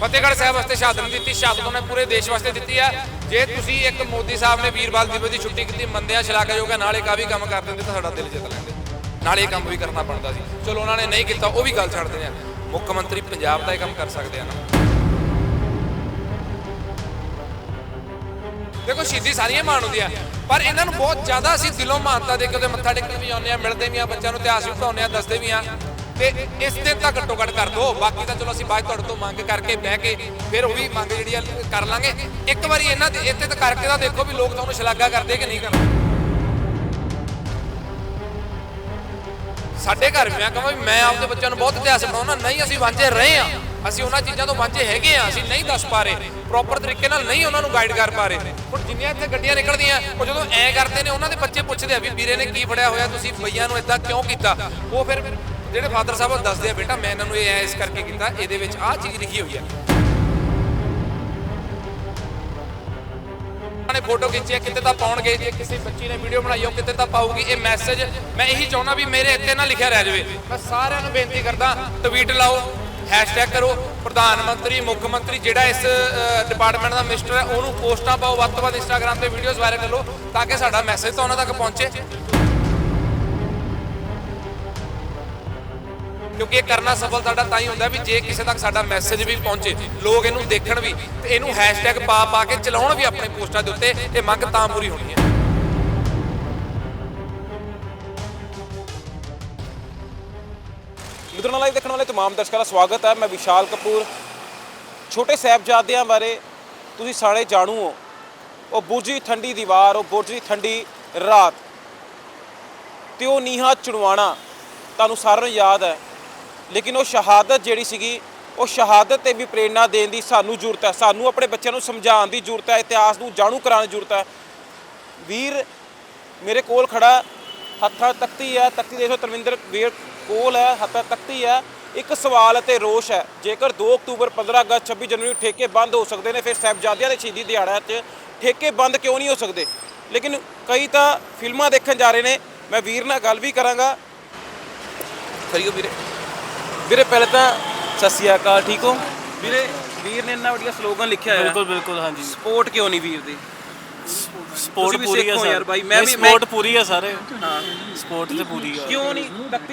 ਫਤਿਹਗੜ੍ਹ ਸਾਹਿਬ ਵਾਸਤੇ ਸ਼ਹਾਦਤ ਨਹੀਂ ਦਿੱਤੀ, ਸ਼ਹਾਦਤ ਉਹਨੇ ਪੂਰੇ ਦੇਸ਼ ਵਾਸਤੇ ਦਿੱਤੀ ਆ ਜੇ ਤੁਸੀਂ ਇੱਕ ਮੋਦੀ ਸਾਹਿਬ ਨੇ ਵੀਰਵਾਲ ਦਿਵਸ ਦੀ ਛੁੱਟੀ ਕੀਤੀ ਮੰਨਿਆ ਸ਼ਲਾਘਾਯੋਗ ਹੈ, ਨਾਲੇ ਕਾਫੀ ਕੰਮ ਕਰ ਦਿੰਦੇ ਤਾਂ ਸਾਡਾ ਦਿਲ ਜਿੱਤ ਲੈਂਦੇ। ਨਾਲੇ ਇਹ ਕੰਮ ਵੀ ਕਰਨਾ ਬਣਦਾ ਸੀ। ਚਲੋ, ਉਹਨਾਂ ਨੇ ਨਹੀਂ ਕੀਤਾ, ਉਹ ਵੀ ਗੱਲ ਛੱਡ ਦਿੰਦੇ ਆ। ਮੁੱਖ ਮੰਤਰੀ ਪੰਜਾਬ ਦਾ ਇਹ ਕੰਮ ਕਰ ਸਕਦੇ ਆ ਨਾ। ਦੇਖੋ, ਸ਼ਹੀਦੀ ਸਾਰੀਆਂ ਮਾਣ ਹੁੰਦੀਆਂ, ਪਰ ਇਹਨਾਂ ਨੂੰ ਬਹੁਤ ਜ਼ਿਆਦਾ ਅਸੀਂ ਦਿਲੋਂ ਮਾਨਤਾ ਦੇ ਕੇ ਉਹਦੇ ਮੱਥਾ ਟੇਕਣ ਵੀ ਆਉਂਦੇ ਆ ਮਿਲਦੇ ਵੀ ਆ ਬੱਚਿਆਂ ਨੂੰ ਇਤਿਹਾਸ ਵੀ ਪੜਾਉਂਦੇ ਆ ਦੱਸਦੇ ਵੀ ਆ ਤੇ ਇਸ ਦਿਨ ਤਾਂ ਘੱਟੋ ਘੱਟ ਕਰ ਦੋ। ਬਾਕੀ ਤਾਂ ਚਲੋ ਅਸੀਂ ਬਾਅਦ ਤੁਹਾਡੇ ਤੋਂ ਮੰਗ ਕਰਕੇ ਬਹਿ ਕੇ ਫਿਰ ਉਹ ਵੀ ਮੰਗ ਜਿਹੜੀ ਆ ਕਰ ਲਾਂਗੇ। ਇੱਕ ਵਾਰੀ ਇਹਨਾਂ ਦੇ ਇੱਥੇ ਤਾਂ ਕਰਕੇ ਤਾਂ ਦੇਖੋ ਵੀ ਲੋਕ ਤੁਹਾਨੂੰ ਸ਼ਲਾਘਾ ਕਰਦੇ ਕਿ ਨਹੀਂ ਕਰਦੇ। ਸਾਡੇ ਘਰ ਮੈਂ ਕਹਾਂ ਵੀ ਮੈਂ ਆਪਦੇ ਬੱਚਿਆਂ ਨੂੰ ਬਹੁਤ ਇਤਿਹਾਸ ਪੜਾਉਣਾ ਨਹੀਂ ਅਸੀਂ ਵਾਂਝੇ ਰਹੇ ਆ ਅਸੀਂ ਉਹਨਾਂ ਚੀਜ਼ਾਂ ਤੋਂ ਵਾਂਝੇ ਹੈਗੇ ਆ ਅਸੀਂ ਨਹੀਂ ਦੱਸ ਪਾ ਰਹੇ। ਪ੍ਰੋਪਰ ਤਰੀਕੇ ਨਾਲ ਨਹੀਂ ਉਹਨਾਂ ਨੂੰ ਗਾਈਡ ਕਰ ਪਾ ਰਹੇ। ਹੁਣ ਜਿੰਨੀਆਂ ਇੱਥੇ ਗੱਡੀਆਂ ਨਿਕਲਦੀਆਂ, ਉਹ ਜਦੋਂ ਐ ਕਰਦੇ ਨੇ, ਉਹਨਾਂ ਦੇ ਬੱਚੇ ਪੁੱਛਦੇ ਆ ਵੀ ਵੀਰੇ ਨੇ ਕੀ ਫੜਿਆ ਹੋਇਆ, ਤੁਸੀਂ ਬਈਆਂ ਨੂੰ ਇਦਾਂ ਕਿਉਂ ਕੀਤਾ? ਉਹ ਫਿਰ ਜਿਹੜੇ ਫਾਦਰ ਸਾਹਿਬ ਉਹ ਦੱਸਦੇ ਆ, ਬੇਟਾ ਮੈਂ ਇਹਨਾਂ ਨੂੰ ਇਹ ਐ ਇਸ ਕਰਕੇ ਕੀਤਾ, ਇਹਦੇ ਵਿੱਚ ਆਹ ਚੀਜ਼ ਲਿਖੀ ਹੋਈ ਹੈ। ਨੇ ਫੋਟੋ ਖਿੱਚੀ ਹੈ, ਕਿਤੇ ਤਾਂ ਪਾਉਣਗੇ, ਜੇ ਕਿਸੇ ਬੱਚੀ ਨੇ ਵੀਡੀਓ ਬਣਾਈ ਉਹ ਕਿਤੇ ਤਾਂ ਪਾਊਗੀ, ਇਹ ਮੈਸੇਜ ਮੈਂ ਇਹੀ ਚਾਹੁੰਦਾ ਵੀ ਮੇਰੇ ਇੱਥੇ ਨਾ ਲਿਖਿਆ ਰਹਿ ਜਾਵੇ। ਮੈਂ ਸਾਰਿਆਂ ਨੂੰ ਬੇਨਤੀ ਕਰਦਾ ਟਵੀਟ ਲਾਓ ਹੈਸ਼ਟੈਗ ਕਰੋ, ਪ੍ਰਧਾਨ ਮੰਤਰੀ, ਮੁੱਖ ਮੰਤਰੀ, ਜਿਹੜਾ ਇਸ ਡਿਪਾਰਟਮੈਂਟ ਦਾ ਮਿਨਿਸਟਰ ਹੈ, ਉਹਨੂੰ ਪੋਸਟਾਂ ਪਾਓ, ਵੱਧ ਤੋਂ ਵੱਧ ਇੰਸਟਾਗ੍ਰam ਤੇ ਵੀਡੀਓਜ਼ ਵਾਇਰਲ ਕਰੋ ਤਾਂ ਕਿ ਸਾਡਾ ਮੈਸੇਜ ਤਾਂ ਉਹਨਾਂ ਤੱਕ ਪਹੁੰਚੇ। ਕਿਉਂਕਿ ਇਹ ਕਰਨਾ ਸਫਲ ਸਾਡਾ ਤਾਂ ਹੀ ਹੁੰਦਾ ਵੀ ਜੇ ਕਿਸੇ ਤੱਕ ਸਾਡਾ ਮੈਸੇਜ ਵੀ ਪਹੁੰਚੇ, ਲੋਕ ਇਹਨੂੰ ਦੇਖਣ ਵੀ ਤੇ ਇਹਨੂੰ ਹੈਸ਼ਟੈਗ ਪਾ ਪਾ ਕੇ ਚਲਾਉਣ ਵੀ ਆਪਣੇ ਪੋਸਟਾਂ ਦੇ ਉੱਤੇ, ਇਹ ਮੰਗ ਤਾਂ ਪੂਰੀ ਹੋਣੀ ਹੈ। ਲੁਧਿਆਣਾ ਲਾਈਵ ਦੇਖਣ ਵਾਲੇ ਤਮਾਮ ਦਰਸ਼ਕਾਂ ਦਾ ਸਵਾਗਤ ਹੈ। ਮੈਂ ਵਿਸ਼ਾਲ ਕਪੂਰ, ਛੋਟੇ ਸਾਹਿਬਜ਼ਾਦਿਆਂ ਬਾਰੇ ਤੁਸੀਂ ਸਾਰੇ ਜਾਣੂ ਹੋ। ਉਹ ਬੁਰਜੀ ਠੰਡੀ ਦੀਵਾਰ, ਉਹ ਬੁਰਜੀ ਠੰਡੀ ਰਾਤ। ਤੇ ਉਹ ਨੀਹਾਂ ਚੁਣਵਾਣਾ ਤੁਹਾਨੂੰ ਸਾਰਿਆਂ ਨੂੰ ਯਾਦ ਹੈ। ਲੇਕਿਨ ਉਹ ਸ਼ਹਾਦਤ ਜਿਹੜੀ ਸੀਗੀ, ਉਹ ਸ਼ਹਾਦਤ ਤੇ ਵੀ ਪ੍ਰੇਰਣਾ ਦੇਣ ਦੀ ਸਾਨੂੰ ਜ਼ਰੂਰਤ ਹੈ। ਸਾਨੂੰ ਆਪਣੇ ਬੱਚਿਆਂ ਨੂੰ ਸਮਝਾਉਣ ਦੀ ਜ਼ਰੂਰਤ ਹੈ, ਇਤਿਹਾਸ ਨੂੰ ਜਾਣੂ ਕਰਾਉਣ ਦੀ ਜ਼ਰੂਰਤ ਹੈ। ਵੀਰ, ਮੇਰੇ ਕੋਲ ਖੜਾ, ਹੱਥਾਂ ਤਖਤੀ ਹੈ ਤਖਤੀ ਦੇਖੋ ਤਰਵਿੰਦਰ ਵੀਰ ਕੋਲ ਹੈ, ਹੱਥਾਂ ਤਖਤੀ ਹੈ। ਇੱਕ ਸਵਾਲ ਅਤੇ ਰੋਸ਼ ਹੈ, ਜੇਕਰ 2 ਅਕਤੂਬਰ 15 ਅਗਸਤ 26 ਜਨਵਰੀ ਠੇਕੇ ਬੰਦ ਹੋ ਸਕਦੇ ਨੇ, ਫਿਰ ਸਾਹਿਬਜ਼ਾਦਿਆਂ ਦੇ ਸ਼ਹੀਦੀ ਦਿਹਾੜਾ 'ਚ ਠੇਕੇ ਬੰਦ ਕਿਉਂ ਨਹੀਂ ਹੋ ਸਕਦੇ? ਲੇਕਿਨ ਕਈ ਤਾਂ ਫਿਲਮਾਂ ਦੇਖਣ ਜਾ ਰਹੇ ਨੇ, ਮੈਂ ਵੀਰ ਨਾਲ ਗੱਲ ਵੀ ਕਰਾਂਗਾ। ਕਰੀਓ ਵੀਰੇ। ਵੀਰੇ ਪਹਿਲੇ ਤਾਂ ਸਤਿ ਸ਼੍ਰੀ ਅਕਾਲ ਠੀਕ ਹੋ? ਵੀਰੇ ਵੀਰ ਨੇ ਇੰਨਾ ਵਧੀਆ ਸਲੋਗਨ ਲਿਖਿਆ ਹੋਇਆ। ਬਿਲਕੁਲ ਬਿਲਕੁਲ ਹਾਂਜੀ। ਸਪੋਰਟ ਕਿਉਂ ਨਹੀਂ ਵੀਰ ਦੀ ਸਪੋਰਟ ਪੂਰੀ ਹੈ ਯਾਰ ਬਾਈ, ਮੈਂ ਵੀ- ਸਪੋਰਟ ਪੂਰੀ ਹੈ ਸਾਰੇ। ਹਾਂ। ਸਪੋਰਟ ਤੇ ਪੂਰੀ ਹੈ ਕਿਉਂ ਨਹੀਂ?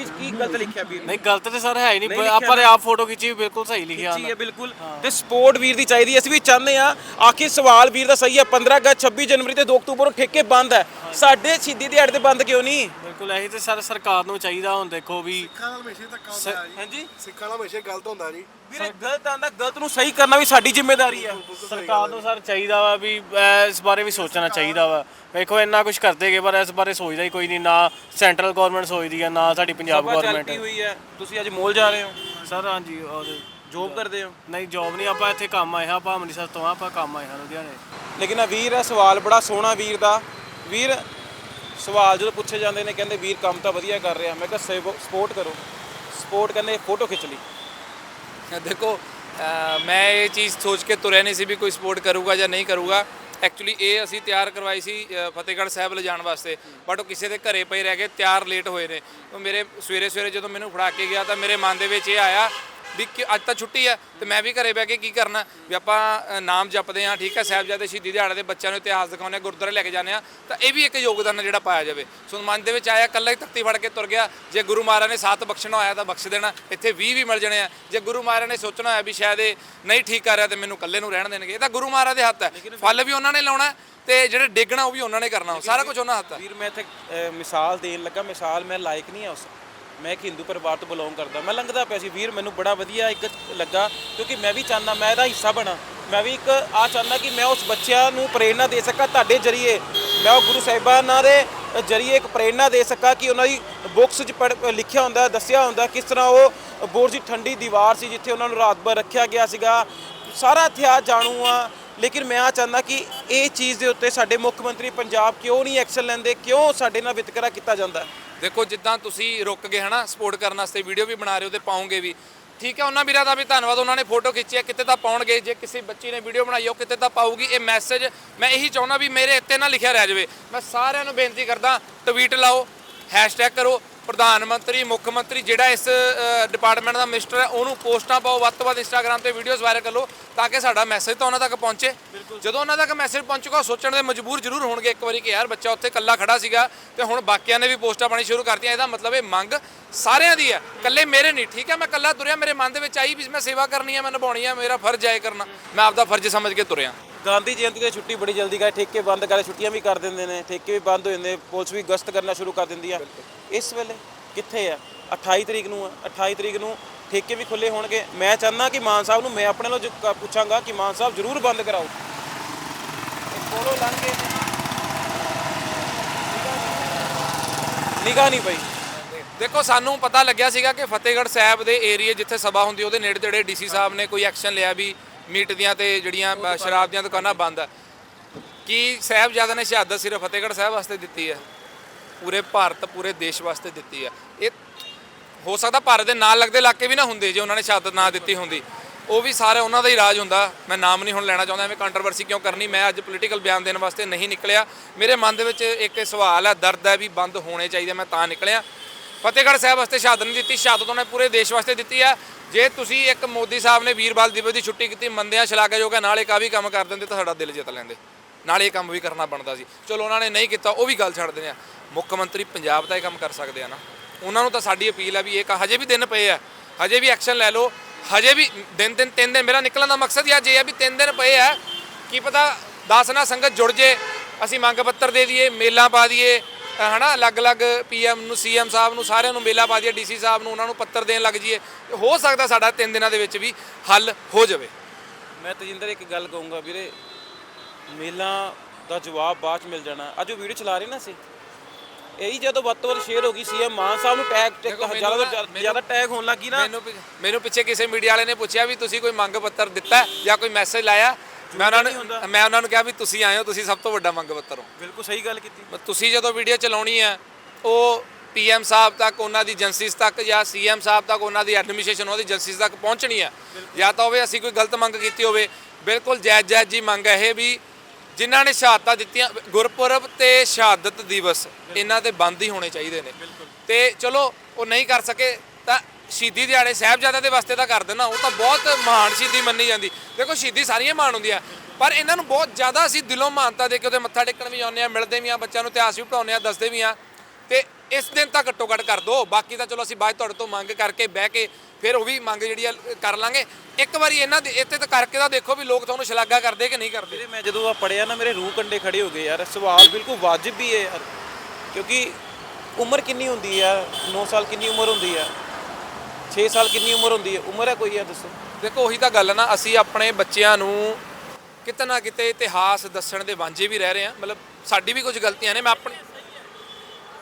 'ਚ ਕੀ ਗਲਤ ਲਿਖਿਆ ਵੀਰ? ਨਹੀਂ ਗਲਤ ਤੇ ਸਰ ਹੈ ਹੀ ਨਹੀਂ। ਆਪਾਂ ਨੇ। ਆਪ ਫੋਟੋ ਖਿੱਚੀ ਬਿਲਕੁਲ ਸਹੀ ਲਿਖਿਆ ਜੀ ਹੈ ਬਿਲਕੁਲ। ਤੇ ਸਪੋਰਟ ਵੀਰ ਦੀ ਚਾਹੀਦੀ। ਅਸੀਂ ਵੀ ਚਾਹੁੰਦੇ ਆ ਆਖਿਰ ਸਵਾਲ ਵੀਰ ਦਾ ਸਹੀ ਹੈ। 15 ਅਗਸਤ 26 ਜਨਵਰੀ ਤੇ 2 ਅਕਤੂਬਰ ਨੂੰ ਠੇਕੇ ਬੰਦ ਹੈ। ਸਾਡੇ ਸ਼ਹੀਦੀ ਦਿਹਾੜੇ ਤੇ ਬੰਦ ਕਿਉਂ ਨਹੀਂ? ਬਿਲਕੁਲ ਇਹੀ ਤੇ ਸਰ ਸਰਕਾਰ ਨੂੰ ਚਾਹੀਦਾ ਹੁਣ ਦੇਖੋ ਵੀ ਸਿੱਖਾਂ ਨਾਲ ਹਮੇਸ਼ਾ ਧੱਕਾ ਹੁੰਦਾ ਹੈ ਜੀ। ਹਾਂਜੀ? ਸਿੱਖਾਂ ਨਾਲ ਹਮੇਸ਼ਾ ਗਲਤ ਹੁੰਦਾ ਜੀ। ਵੀਰੇ ਗਲਤ ਆਂਦਾ ਗਲਤ ਨੂੰ ਸਹੀ ਕਰਨਾ ਵੀ ਸਾਡੀ ਜ਼ਿੰਮੇਵਾਰੀ ਹੈ ਸਰਕਾਰ ਨੂੰ ਸਰ ਚਾਹੀਦਾ ਵਾ ਵੀ ਅਹ, ਇਸ ਬਾਰੇ ਵੀ ਸੋਚਣਾ ਚਾਹੀਦਾ ਵਾ। ਵੇਖੋ ਇੰਨਾ ਕੁਝ ਕਰਦੇਗੇ ਪਰ ਇਸ ਬਾਰੇ ਸੋਚਦਾ ਹੀ ਕੋਈ ਨਹੀਂ ਨਾ ਸੈਂਟਰਲ ਗਵਰਨਮੈਂਟ ਸੋਚਦੀ ਹੈ ਨਾ ਸਾਡੀ ਪੰਜਾਬ ਚੱਲ ਗਵਰਨਮੈਂਟ। ਹੋਈ ਹੈ ਤੁਸੀਂ ਅੱਜ ਮੋਲ ਜਾ ਰਹੇ ਹੋ? ਸਰ ਹਾਂਜੀ ਜੋਬ ਕਰਦੇ ਹੋ? ਨਹੀਂ ਜੌਬ ਨਹੀਂ ਆਪਾਂ ਇੱਥੇ ਕੰਮ ਆਏ ਹਾਂ ਆਪਾਂ ਅੰਮ੍ਰਿਤਸਰ ਤੋਂ ਆ ਆਪਾਂ ਕੰਮ ਆਏ ਹਾਂ ਲੁਧਿਆਣੇ। ਲੇਕਿਨ ਆ ਵੀਰ ਹੈ ਸਵਾਲ ਬੜਾ ਸੋਹਣਾ ਵੀਰ ਦਾ। ਵੀਰ ਸਵਾਲ ਜਦੋਂ ਪੁੱਛੇ ਜਾਂਦੇ ਨੇ ਕਹਿੰਦੇ ਵੀਰ ਕੰਮ ਤਾਂ ਵਧੀਆ ਕਰ ਰਿਹਾ। ਮੈਂ ਕਿਹਾ ਸਪੋਰਟ ਕਰੋ। ਸਪੋਰਟ ਕਹਿੰਦੇ ਫੋਟੋ ਖਿੱਚ ਲਈ। ਦੇਖੋ ਮੈਂ ਇਹ ਚੀਜ਼ ਸੋਚ ਕੇ ਤੁਰਿਆ ਨਹੀਂ ਸੀ ਵੀ ਕੋਈ ਸਪੋਰਟ ਕਰੂਗਾ ਜਾਂ ਨਹੀਂ ਕਰੂਗਾ। ਐਕਚੁਅਲੀ ਇਹ ਅਸੀਂ ਤਿਆਰ ਕਰਵਾਈ ਸੀ ਫਤਿਹਗੜ੍ਹ ਸਾਹਿਬ ਲਿਜਾਣ ਵਾਸਤੇ। ਬਟ ਉਹ ਕਿਸੇ ਦੇ ਘਰੇ ਪਈ ਰਹਿ ਗਏ, ਤਿਆਰ ਲੇਟ ਹੋਏ ਨੇ। ਉਹ ਮੇਰੇ ਸਵੇਰੇ ਸਵੇਰੇ ਜਦੋਂ ਮੈਨੂੰ ਫੜਾ ਕੇ ਗਿਆ ਤਾਂ ਮੇਰੇ ਮਨ ਦੇ ਵਿੱਚ ਇਹ ਆਇਆ ਵੀ ਕਿ ਅੱਜ ਤਾਂ ਛੁੱਟੀ ਹੈ ਤੇ ਮੈਂ ਵੀ ਘਰੇ ਬਹਿ ਕੇ ਕੀ ਕਰਨਾ? ਵੀ ਆਪਾਂ ਨਾਮ ਜਪਦੇ ਹਾਂ ਠੀਕ ਹੈ? ਸਾਹਿਬਜ਼ਾਦੇ ਸ਼ਹੀਦੀ ਦਿਹਾੜੇ ਦੇ ਬੱਚਿਆਂ ਨੂੰ ਇਤਿਹਾਸ ਦਿਖਾਉਂਦੇ ਗੁਰਦੁਆਰੇ ਲੈ ਕੇ ਜਾਂਦੇ ਹਾਂ। ਤਾਂ ਇਹ ਵੀ ਇੱਕ ਯੋਗਦਾਨ ਜਿਹੜਾ ਪਾਇਆ ਜਾਵੇ। ਸੋ ਮਨ ਦੇ ਵਿੱਚ ਆਇਆ ਇਕੱਲਾ ਹੀ ਤਖਤੀ ਫੜ ਕੇ ਤੁਰ ਗਿਆ। ਜੇ ਗੁਰੂ ਮਹਾਰਾਜ ਨੇ ਸਾਤ ਬਖਸ਼ਣਾ ਹੋਇਆ ਤਾਂ ਬਖਸ਼ ਦੇਣਾ। ਇੱਥੇ 20 ਵੀ ਮਿਲ ਜਾਣੇ ਆ। ਜੇ ਗੁਰੂ ਮਹਾਰਾਜ ਨੇ ਸੋਚਣਾ ਹੋਇਆ ਵੀ ਸ਼ਾਇਦ ਇਹ ਨਹੀਂ ਠੀਕ ਕਰ ਰਿਹਾ ਤੇ ਮੈਨੂੰ ਇਕੱਲੇ ਨੂੰ ਰਹਿਣ ਦੇਣਗੇ। ਇਹ ਤਾਂ ਗੁਰੂ ਮਹਾਰਾਜ ਦੇ ਹੱਥ ਹੈ। ਫਲ ਵੀ ਉਹਨਾਂ ਨੇ ਲਾਉਣਾ ਤੇ ਜਿਹੜੇ ਡੇਗਣਾ ਉਹ ਵੀ ਉਹਨਾਂ ਨੇ ਕਰਨਾ। ਸਾਰਾ ਕੁਝ ਉਹਨਾਂ ਹੱਥ ਹੈ। ਵੀਰ ਮੈਂ ਇੱਥੇ ਮਿਸਾਲ ਦੇਣ ਲੱਗਾ। ਮਿਸਾਲ ਮੈਂ ਲਾਇਕ ਨਹੀਂ ਆ ਉਸ ਮੈਂ ਇੱਕ ਹਿੰਦੂ ਪਰਿਵਾਰ ਤੋਂ ਬਿਲੋਂਗ ਕਰਦਾ। ਮੈਂ ਲੰਘਦਾ ਪਿਆ ਸੀ। ਵੀਰ, ਮੈਨੂੰ ਬੜਾ ਵਧੀਆ ਇੱਕ ਲੱਗਾ ਕਿਉਂਕਿ ਮੈਂ ਵੀ ਚਾਹੁੰਦਾ, ਮੈਂ ਇਹਦਾ ਹਿੱਸਾ ਬਣਾ। ਮੈਂ ਵੀ ਇੱਕ ਆ ਚਾਹੁੰਦਾ ਕਿ ਮੈਂ ਉਸ ਬੱਚਿਆਂ ਨੂੰ ਪ੍ਰੇਰਣਾ ਦੇ ਸਕਾਂ ਤੁਹਾਡੇ ਜਰੀਏ। ਮੈਂ ਉਹ ਗੁਰੂ ਸਾਹਿਬਾਨਾਂ ਦੇ ਜਰੀਏ ਇੱਕ ਪ੍ਰੇਰਣਾ ਦੇ ਸਕਾਂ ਕਿ ਉਹਨਾਂ ਦੀ ਬੁੱਕਸ 'ਚ ਪੜ੍ਹ- ਲਿਖਿਆ ਹੁੰਦਾ, ਦੱਸਿਆ ਹੁੰਦਾ ਕਿਸ ਤਰ੍ਹਾਂ ਉਹ ਬੋਰਡ ਦੀ ਠੰਡੀ ਦੀਵਾਰ ਸੀ ਜਿੱਥੇ ਉਹਨਾਂ ਨੂੰ ਰਾਤ ਭਰ ਰੱਖਿਆ ਗਿਆ ਸੀਗਾ। ਸਾਰਾ ਇਤਿਹਾਸ ਜਾਣੂ ਆ। ਲੇਕਿਨ ਮੈਂ ਆ ਚਾਹੁੰਦਾ ਕਿ ਇਹ ਚੀਜ਼ ਦੇ ਉੱਤੇ ਸਾਡੇ ਮੁੱਖ ਮੰਤਰੀ ਪੰਜਾਬ ਕਿਉਂ ਨਹੀਂ ਐਕਸ਼ਨ ਲੈਂਦੇ? ਕਿਉਂ ਸਾਡੇ ਨਾਲ ਵਿਤਕਰਾ ਕੀਤਾ ਜਾਂਦਾ? ਦੇਖੋ, ਜਿੱਦਾਂ ਤੁਸੀਂ ਰੁਕ ਗਏ, ਹਨਾ ਸਪੋਰਟ ਕਰਨ ਵਾਸਤੇ ਵੀਡੀਓ ਵੀ ਬਣਾ ਰਹੇ ਹੋ ਤੇ ਪਾਉਂਗੇ ਵੀ। ਠੀਕ ਹੈ, ਉਹਨਾਂ ਵੀਰਾਂ ਦਾ ਵੀ ਧੰਨਵਾਦ, ਉਹਨਾਂ ਨੇ ਫੋਟੋ ਖਿੱਚੀ ਹੈ ਕਿਤੇ ਤਾਂ ਪਾਉਣਗੇ, ਜੇ ਕਿਸੇ ਬੱਚੀ ਨੇ ਵੀਡੀਓ ਬਣਾਈ ਉਹ ਕਿਤੇ ਤਾਂ ਪਾਊਗੀ, ਇਹ ਮੈਸੇਜ ਮੈਂ ਇਹੀ ਚਾਹੁੰਦਾ ਵੀ ਮੇਰੇ ਇੱਥੇ ਨਾ ਲਿਖਿਆ ਰਹਿ ਜਾਵੇ। ਮੈਂ ਸਾਰਿਆਂ ਨੂੰ ਬੇਨਤੀ ਕਰਦਾ ਟਵੀਟ ਲਾਓ ਹੈਸ਼ਟੈਗ ਕਰੋ ਪ੍ਰਧਾਨ ਮੰਤਰੀ ਮੁੱਖ ਮੰਤਰੀ ਜਿਹੜਾ ਇਸ ਡਿਪਾਰਟਮੈਂਟ ਦਾ ਮਿਨਿਸਟਰ ਹੈ ਉਹਨੂੰ ਪੋਸਟਾਂ ਪਾਓ ਵੱਧ ਤੋਂ ਵੱਧ ਇੰਸਟਾਗ੍ਰam ਤੇ ਵੀਡੀਓਜ਼ ਵਾਇਰਲ ਕਰੋ ਤਾਂ ਕਿ ਸਾਡਾ ਮੈਸੇਜ ਤਾਂ ਉਹਨਾਂ ਤੱਕ ਪਹੁੰਚੇ। ਜਦੋਂ ਉਹਨਾਂ ਤੱਕ ਮੈਸੇਜ ਪਹੁੰਚੂਗਾ ਸੋਚਣ ਦੇ ਮਜਬੂਰ ਜ਼ਰੂਰ ਹੋਣਗੇ। ਇੱਕ ਵਾਰੀ ਕਿ ਯਾਰ ਬੱਚਾ ਉੱਥੇ ਇਕੱਲਾ ਖੜਾ ਸੀਗਾ ਤੇ ਹੁਣ ਬਾਕੀਆਂ ਨੇ ਵੀ ਪੋਸਟਾਂ ਪਾਣੀ ਸ਼ੁਰੂ ਕਰਤੀਆਂ ਇਹਦਾ ਮਤਲਬ ਇਹ ਮੰਗ ਸਾਰਿਆਂ ਦੀ ਹੈ। ਇਕੱਲੇ ਮੇਰੇ ਨਹੀਂ ਠੀਕ ਹੈ? ਮੈਂ ਇਕੱਲਾ ਤੁਰਿਆ ਮੇਰੇ ਮਨ ਦੇ ਵਿੱਚ ਆਈ ਵੀ ਮੈਂ ਸੇਵਾ ਕਰਨੀ ਹੈ ਮੈਂ ਨਿਭਾਉਣੀ ਹੈ ਮੇਰਾ ਫਰਜ਼ ਹੈ ਕਰਨਾ। ਮੈਂ ਆਪਦਾ ਫਰਜ਼ ਸਮਝ ਕੇ ਤੁਰਿਆ। ਗਾਂਧੀ ਜਯੰਤੀ ਦੀ ਛੁੱਟੀ ਬੜੀ ਜਲਦੀ ਕਰ ਠੇਕੇ ਬੰਦ ਕਰੇ ਛੁੱਟੀਆਂ ਵੀ ਕਰ ਦਿੰਦੇ ਨੇ, ਠੇਕੇ ਵੀ ਬੰਦ ਹੋ ਜਾਂਦੇ, ਪੁਲਿਸ ਵੀ ਗਸ਼ਤ ਕਰਨਾ ਸ਼ੁਰੂ ਕਰ ਦਿੰਦੀ ਆ। ਇਸ ਵੇਲੇ ਕਿੱਥੇ ਆ? 28 ਤਰੀਕ ਨੂੰ ਆ 28 ਤਰੀਕ ਨੂੰ ਠੇਕੇ ਵੀ ਖੁੱਲੇ ਹੋਣਗੇ। ਮੈਂ ਚਾਹੁੰਦਾ ਕਿ ਮਾਨ ਸਾਹਿਬ ਨੂੰ, ਮੈਂ ਆਪਣੇ ਵੱਲੋਂ ਪੁੱਛਾਂਗਾ ਕਿ ਮਾਨ ਸਾਹਿਬ ਜ਼ਰੂਰ ਬੰਦ ਕਰਾਓ। ਕੋਲੋਂ ਲੰਘ ਕੇ ਨਿਗਾਹ ਨਹੀਂ ਪਈ। ਦੇਖੋ, ਸਾਨੂੰ ਪਤਾ ਲੱਗਿਆ ਸੀਗਾ ਕਿ ਫਤਿਹਗੜ੍ਹ ਸਾਹਿਬ ਦੇ ਏਰੀਆ ਜਿੱਥੇ ਸਭਾ ਹੁੰਦੀ, ਉਹਦੇ ਨੇੜੇ ਤੇੜੇ ਡੀਸੀ ਸਾਹਿਬ ਨੇ ਕੋਈ ਐਕਸ਼ਨ ਲਿਆ ਵੀ ਮੀਟ ਦੀਆਂ ਤੇ ਜਿਹੜੀਆਂ ਅ, ਸ਼ਰਾਬ ਦੀਆਂ ਦੁਕਾਨਾਂ ਬੰਦ ਆ। ਕੀ ਸਾਹਿਬਜ਼ਾਦਾ ਨੇ ਸ਼ਹਾਦਤ ਸਿਰਫ ਫਤਿਹਗੜ੍ਹ ਸਾਹਿਬ ਵਾਸਤੇ ਦਿੱਤੀ ਹੈ ਪੂਰੇ ਭਾਰਤ ਪੂਰੇ ਦੇਸ਼ ਵਾਸਤੇ ਦਿੱਤੀ ਹੈ ਇਹ ਹੋ ਸਕਦਾ ਭਾਰਤ ਦੇ ਨਾਲ ਲੱਗਦੇ ਇਲਾਕੇ ਵੀ ਨਾ ਹੁੰਦੇ ਜੇ ਉਹਨਾਂ ਨੇ ਸ਼ਹਾਦਤ ਨਾ ਦਿੱਤੀ ਹੁੰਦੀ। ਉਹ ਵੀ ਸਾਰੇ ਉਹਨਾਂ ਦਾ ਹੀ ਰਾਜ ਹੁੰਦਾ। ਮੈਂ ਨਾਮ ਨਹੀਂ ਹੁਣ ਲੈਣਾ ਚਾਹੁੰਦਾ ਐਵੇਂ ਕੰਟਰੋਵਰਸੀ ਕਿਉਂ ਕਰਨੀ? ਮੈਂ ਅੱਜ ਪੋਲੀਟੀਕਲ ਬਿਆਨ ਦੇਣ ਵਾਸਤੇ ਨਹੀਂ ਨਿਕਲਿਆ। ਮੇਰੇ ਮਨ ਦੇ ਵਿੱਚ ਇੱਕ ਸਵਾਲ ਹੈ ਦਰਦ ਹੈ ਵੀ ਬੰਦ ਹੋਣੇ ਚਾਹੀਦੇ ਮੈਂ ਤਾਂ ਨਿਕਲਿਆ। ਫਤਿਹਗੜ੍ਹ ਸਾਹਿਬ ਵਾਸਤੇ ਸ਼ਹਾਦਤ ਨਹੀਂ ਦਿੱਤੀ, ਸ਼ਹਾਦਤ ਉਹਨੇ ਪੂਰੇ ਦੇਸ਼ ਵਾਸਤੇ ਦਿੱਤੀ ਹੈ। ਜੇ ਤੁਸੀਂ ਇੱਕ ਮੋਦੀ ਸਾਹਿਬ ਨੇ ਵੀਰਵਾਲ ਦਿਵਸ ਦੀ ਛੁੱਟੀ ਕੀਤੀ, ਮੰਦਿਆਂ ਸ਼ਲਾਘਾਯੋਗ ਹੈ, ਨਾਲੇ ਕਾ ਵੀ ਕੰਮ ਕਰ ਦਿੰਦੇ ਤਾਂ ਸਾਡਾ ਦਿਲ ਜਿੱਤ ਲੈਂਦੇ। ਨਾਲ ਇਹ ਕੰਮ ਵੀ ਕਰਨਾ ਬਣਦਾ ਸੀ। ਚਲੋ ਉਹਨਾਂ ਨੇ ਨਹੀਂ ਕੀਤਾ, ਉਹ ਵੀ ਗੱਲ ਛੱਡ ਦਿੰਦੇ ਆ। ਮੁੱਖ ਮੰਤਰੀ ਪੰਜਾਬ ਦਾ ਇਹ ਕੰਮ ਕਰ ਸਕਦੇ ਆ ਨਾ। ਉਹਨਾਂ ਨੂੰ ਤਾਂ ਸਾਡੀ ਅਪੀਲ ਆ ਵੀ ਇਹ ਕਾ, ਹਜੇ ਵੀ ਦਿਨ ਪਏ ਆ। ਹਜੇ ਵੀ ਐਕਸ਼ਨ ਲੈ ਲਓ। ਹਜੇ ਵੀ ਦਿਨ ਦਿਨ, ਤਿੰਨ ਦਿਨ, ਮੇਰਾ ਨਿਕਲਣ ਦਾ ਮਕਸਦ ਹੀ ਅੱਜ ਇਹ ਆ ਵੀ ਤਿੰਨ ਦਿਨ ਪਏ ਆ। ਕੀ ਪਤਾ 10 ਨਾ ਸੰਗਤ ਜੁੜ ਜੇ। ਅਸੀਂ ਮੰਗ ਪੱਤਰ ਦੇ ਦਈਏ ਮੇਲਾਂ ਪਾ ਦਈਏ ਹਨਾ ਅਲੱਗ-ਅਲੱਗ ਪੀਐਮ ਨੂੰ ਸੀਐਮ ਸਾਹਿਬ ਨੂੰ ਸਾਰਿਆਂ ਨੂੰ ਮੇਲਾ ਪਾ ਦਈਏ ਡੀਸੀ ਸਾਹਿਬ ਨੂੰ ਉਹਨਾਂ ਨੂੰ ਪੱਤਰ ਦੇਣ ਲੱਗ ਜਾਈਏ। ਹੋ ਸਕਦਾ ਸਾਡਾ ਤਿੰਨ ਦਿਨਾਂ ਦੇ ਵਿੱਚ ਵੀ ਹੱਲ ਹੋ ਜਾਵੇ। ਮੈਂ ਤਜਿੰਦਰ ਇੱਕ ਗੱਲ ਕਹੂੰਗਾ ਵੀਰੇ। ਮੇਲਾਂ ਦਾ ਜਵਾਬ ਬਾਅਦ ਚ ਮਿਲ ਜਾਣਾ। ਅੱਜ ਉਹ ਵੀਡੀਓ ਚਲਾ ਰਹੇ ਨਾ ਸੀ ਇਹੀ ਜਦੋਂ ਵੱਧ ਤੋਂ ਵੱਧ ਸ਼ੇਅਰ ਹੋ ਗਈ ਸੀਐਮ ਮਾਨ ਸਾਹਿਬ ਨੂੰ ਟੈਗ ਮੈਨੂੰ ਜ਼ਿਆਦਾ ਜ਼ਿਆਦਾ- ਟੈਗ ਹੋਣ ਲੱਗੀ ਨਾ। ਮੈਨੂੰ ਮੈਨੂੰ ਪਿੱਛੇ ਕਿਸੇ ਮੀਡੀਆ ਵਾਲੇ ਨੇ ਪੁੱਛਿਆ ਵੀ ਤੁਸੀਂ ਕੋਈ ਮੰਗ ਪੱਤਰ ਦਿੱਤਾ ਜਾਂ ਕੋਈ ਮੈਸੇਜ ਲਾਇਆ? ਮੈਂ ਉਹਨਾਂ ਨੂੰ ਮੈਂ ਉਹਨਾਂ ਨੂੰ ਕਿਹਾ ਵੀ ਤੁਸੀਂ ਆਏ ਹੋ ਤੁਸੀਂ ਸਭ ਤੋਂ ਵੱਡਾ ਮੰਗ ਪੱਤਰ ਹੋ। ਬਿਲਕੁਲ ਸਹੀ ਗੱਲ ਕੀਤੀ। ਤੁਸੀਂ ਜਦੋਂ ਵੀਡੀਓ ਚਲਾਉਣੀ ਹੈ ਉਹ ਪੀਐਮ ਸਾਹਿਬ ਤੱਕ ਉਹਨਾਂ ਦੀ ਏਜੰਸੀਜ਼ ਤੱਕ ਜਾਂ ਸੀਐਮ ਸਾਹਿਬ ਤੱਕ ਉਹਨਾਂ ਦੀ ਐਡਮਿਨਿਸਟ੍ਰੇਸ਼ਨ ਉਹਦੀ ਏਜੰਸੀਜ਼ ਤੱਕ ਪਹੁੰਚਣੀ ਹੈ ਜਾਂ ਤਾਂ ਹੋਵੇ ਅਸੀਂ ਕੋਈ ਗਲਤ ਮੰਗ ਕੀਤੀ ਹੋਵੇ। ਬਿਲਕੁਲ ਜਾਇਜ਼ ਜਾਇਜ਼ ਜੀ ਮੰਗ ਹੈ ਇਹ ਵੀ ਜਿਨ੍ਹਾਂ ਨੇ ਸ਼ਹਾਦਤਾਂ ਦਿੱਤੀਆਂ ਗੁਰਪੁਰਬ ਤੇ ਸ਼ਹਾਦਤ ਦਿਵਸ ਇਹਨਾਂ ਤੇ ਬੰਦ ਹੀ ਹੋਣੇ ਚਾਹੀਦੇ ਨੇ। ਤੇ ਚਲੋ ਉਹ ਨਹੀਂ ਕਰ ਸਕੇ ਤਾਂ ਸ਼ਹੀਦੀ ਦਿਹਾੜੇ ਸਾਹਿਬਜ਼ਾਦਾ ਦੇ ਵਾਸਤੇ ਤਾਂ ਕਰ ਦੇਣਾ ਉਹ ਤਾਂ ਬਹੁਤ ਮਹਾਨ ਸ਼ਹੀਦੀ ਮੰਨੀ ਜਾਂਦੀ। ਦੇਖੋ, ਸ਼ਹੀਦੀ ਸਾਰੀਆਂ ਮਹਾਨ ਹੁੰਦੀਆਂ, ਪਰ ਇਹਨਾਂ ਨੂੰ ਬਹੁਤ ਜ਼ਿਆਦਾ ਅਸੀਂ ਦਿਲੋਂ ਮਾਨਤਾ ਦੇ ਕੇ ਉਹਦੇ ਮੱਥਾ ਟੇਕਣ ਵੀ ਆਉਂਦੇ ਆ ਮਿਲਦੇ ਵੀ ਆ ਬੱਚਿਆਂ ਨੂੰ ਇਤਿਹਾਸ ਵੀ ਪੜਾਉਂਦੇ ਆ ਦੱਸਦੇ ਵੀ ਆ ਤੇ ਇਸ ਦਿਨ ਤਾਂ ਘੱਟੋ ਘੱਟ ਕਰ ਦੋ, ਬਾਕੀ ਤਾਂ ਚਲੋ ਅਸੀਂ ਬਾਅਦ ਤੁਹਾਡੇ ਤੋਂ ਮੰਗ ਕਰਕੇ ਬਹਿ ਕੇ ਫਿਰ ਉਹ ਵੀ ਮੰਗ ਜਿਹੜੀ ਆ, ਕਰ ਲਾਂਗੇ। ਇੱਕ ਵਾਰੀ ਇਹਨਾਂ ਦੇ, ਇੱਥੇ ਤਾਂ ਕਰਕੇ ਤਾਂ ਦੇਖੋ ਵੀ ਲੋਕ ਤੁਹਾਨੂੰ ਸ਼ਲਾਘਾ ਕਰਦੇ ਕਿ ਨਹੀਂ ਕਰਦੇ। ਵੀਰੇ, ਮੈਂ ਜਦੋਂ ਆ ਪੜਿਆ ਨਾ, ਮੇਰੇ ਰੂਹ ਕੰਡੇ ਖੜੇ ਹੋ ਗਏ ਯਾਰ, ਸਵਾਲ ਬਿਲਕੁਲ ਵਾਜਿਬ ਵੀ ਹੈ ਯਾਰ, ਕਿਉਂਕਿ ਉਮਰ ਕਿੰਨੀ ਹੁੰਦੀ ਆ 9 ਸਾਲ ਕਿੰਨੀ ਉਮਰ ਹੁੰਦੀ ਆ? 6 ਸਾਲ ਕਿੰਨੀ ਉਮਰ ਹੁੰਦੀ ਹੈ? ਉਮਰ ਹੈ ਕੋਈ ਹੈ ਦੱਸੋ? ਦੇਖੋ, ਉਹੀ ਤਾਂ ਗੱਲ ਹੈ ਨਾ, ਅਸੀਂ ਆਪਣੇ ਬੱਚਿਆਂ ਨੂੰ ਕਿਤੇ ਨਾ ਕਿਤੇ ਇਤਿਹਾਸ ਦੱਸਣ ਦੇ ਵਾਂਝੇ ਵੀ ਰਹਿ ਰਹੇ ਹਾਂ। ਮਤਲਬ ਸਾਡੀ ਵੀ ਕੁਝ ਗਲਤੀਆਂ ਨੇ, ਮੈਂ ਆਪਣੀ